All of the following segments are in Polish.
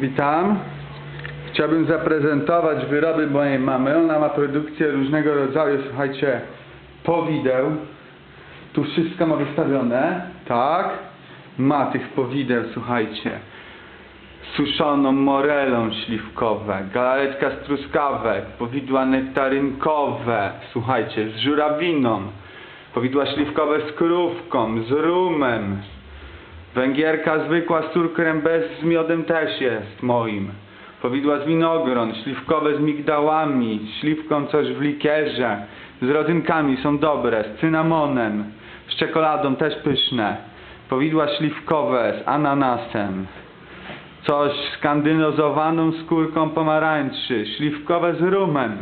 Witam. Chciałbym zaprezentować wyroby mojej mamy. Ona ma produkcję różnego rodzaju, słuchajcie, powideł. Tu wszystko ma wystawione, tak? Ma tych powideł, słuchajcie. Suszoną morelą śliwkowe, galaretka z truskawek, powidła nektarynkowe, słuchajcie, z żurawiną, powidła śliwkowe z krówką, z rumem, Węgierka zwykła z cukrem bez z miodem też jest moim. Powidła z winogron, śliwkowe z migdałami, śliwką coś w likierze, z rodzynkami są dobre, z cynamonem, z czekoladą też pyszne. Powidła śliwkowe z ananasem, coś z kandynozowaną skórką pomarańczy, śliwkowe z rumem,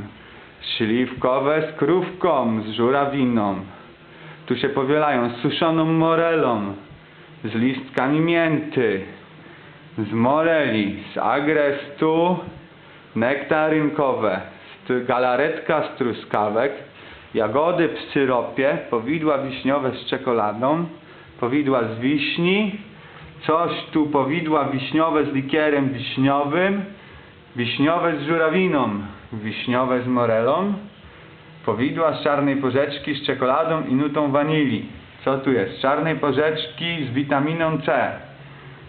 śliwkowe z krówką, z żurawiną. Tu się powielają z suszoną morelą, z listkami mięty, z moreli, z agrestu, nektarynkowe, galaretka z truskawek, jagody w syropie, powidła wiśniowe z czekoladą, powidła z wiśni, coś tu powidła wiśniowe z likierem wiśniowym, wiśniowe z żurawiną, wiśniowe z morelą, powidła z czarnej porzeczki z czekoladą i nutą wanilii. Co tu jest? Z czarnej porzeczki z witaminą C.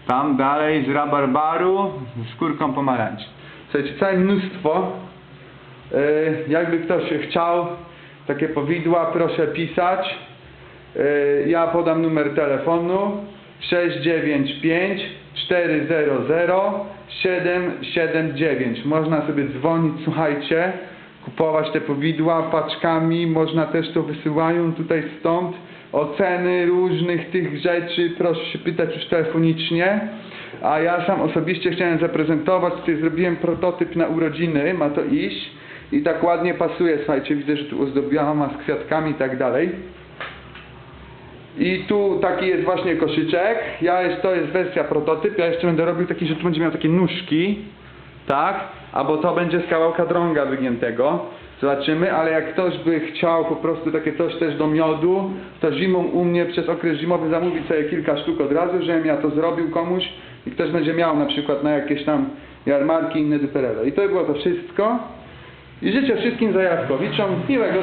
Tam dalej z rabarbaru z skórką pomarańczy. Słuchajcie, całe mnóstwo. Yy, jakby ktoś chciał takie powidła, proszę pisać. Yy, ja podam numer telefonu 695 400 779. Można sobie dzwonić, słuchajcie, kupować te powidła paczkami, można też to wysyłają tutaj stąd. Oceny różnych tych rzeczy proszę się pytać już telefonicznie. A ja sam osobiście chciałem zaprezentować, tutaj zrobiłem prototyp na urodziny, ma to iść. I tak ładnie pasuje, słuchajcie, widzę, że tu ozdobiona z kwiatkami i tak dalej. I tu taki jest właśnie koszyczek. Ja jest, to jest wersja prototyp. Ja jeszcze będę robił taki, że tu będzie miał takie nóżki. Tak? Albo to będzie z kawałka drąga wygiętego. Zobaczymy, ale jak ktoś by chciał po prostu takie coś też do miodu, to zimą u mnie przez okres zimowy zamówić sobie kilka sztuk od razu, żebym ja to zrobił komuś i ktoś będzie miał na przykład na jakieś tam jarmarki inne duperele. I to by było to wszystko. I życzę wszystkim zajawkowiczom miłego